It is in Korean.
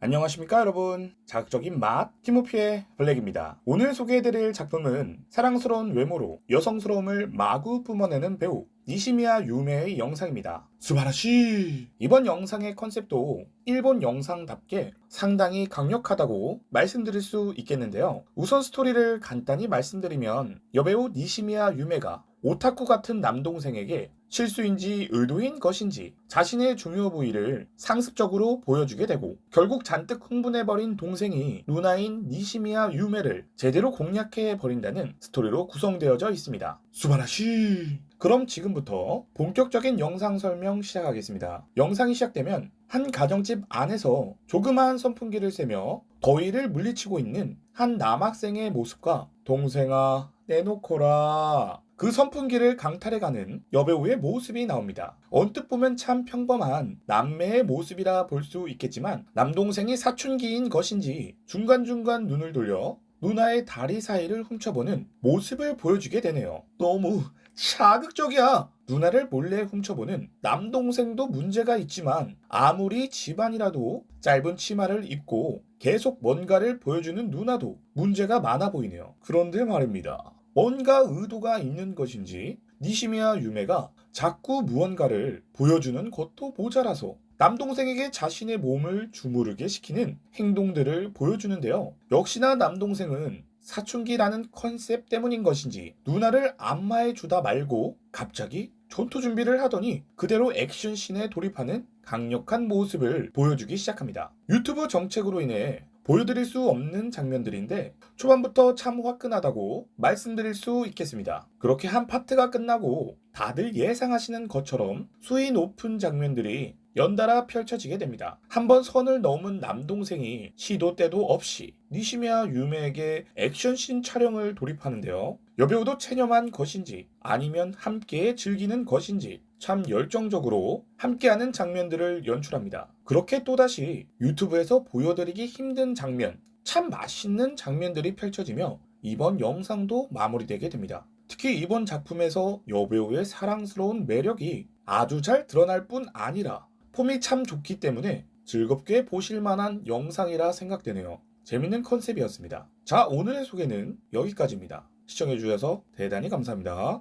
안녕하십니까 여러분. 자극적인 맛 티모피의 블랙입니다. 오늘 소개해드릴 작품은 사랑스러운 외모로 여성스러움을 마구 뿜어내는 배우 니시미야 유메의 영상입니다 수바라시 이번 영상의 컨셉도 일본 영상답게 상당히 강력하다고 말씀드릴 수 있겠는데요 우선 스토리를 간단히 말씀드리면 여배우 니시미야 유메가 오타쿠 같은 남동생에게 실수인지 의도인 것인지 자신의 중요 부위를 상습적으로 보여주게 되고 결국 잔뜩 흥분해버린 동생이 누나인 니시미야 유메를 제대로 공략해 버린다는 스토리로 구성되어져 있습니다. 수바라시! 그럼 지금부터 본격적인 영상 설명 시작하겠습니다. 영상이 시작되면 한 가정집 안에서 조그마한 선풍기를 쐬며 더위를 물리치고 있는 한 남학생의 모습과 동생아 내놓거라 그 선풍기를 강탈해가는 여배우의 모습이 나옵니다. 언뜻 보면 참 평범한 남매의 모습이라 볼 수 있겠지만 남동생이 사춘기인 것인지 중간중간 눈을 돌려 누나의 다리 사이를 훔쳐보는 모습을 보여주게 되네요. 너무 자극적이야! 누나를 몰래 훔쳐보는 남동생도 문제가 있지만 아무리 집안이라도 짧은 치마를 입고 계속 뭔가를 보여주는 누나도 문제가 많아 보이네요. 그런데 말입니다. 뭔가 의도가 있는 것인지 니시미야 유메가 자꾸 무언가를 보여주는 것도 모자라서 남동생에게 자신의 몸을 주무르게 시키는 행동들을 보여주는데요. 역시나 남동생은 사춘기라는 컨셉 때문인 것인지 누나를 안마해 주다 말고 갑자기 전투 준비를 하더니 그대로 액션씬에 돌입하는 강력한 모습을 보여주기 시작합니다. 유튜브 정책으로 인해 보여드릴 수 없는 장면들인데 초반부터 참 화끈하다고 말씀드릴 수 있겠습니다. 그렇게 한 파트가 끝나고 다들 예상하시는 것처럼 수위 높은 장면들이 연달아 펼쳐지게 됩니다. 한번 선을 넘은 남동생이 시도 때도 없이 니시미야 유메에게 액션씬 촬영을 돌입하는데요. 여배우도 체념한 것인지 아니면 함께 즐기는 것인지 참 열정적으로 함께하는 장면들을 연출합니다. 그렇게 또다시 유튜브에서 보여드리기 힘든 장면, 참 맛있는 장면들이 펼쳐지며 이번 영상도 마무리되게 됩니다. 특히 이번 작품에서 여배우의 사랑스러운 매력이 아주 잘 드러날 뿐 아니라 폼이 참 좋기 때문에 즐겁게 보실 만한 영상이라 생각되네요. 재밌는 컨셉이었습니다. 자, 오늘의 소개는 여기까지입니다. 시청해주셔서 대단히 감사합니다.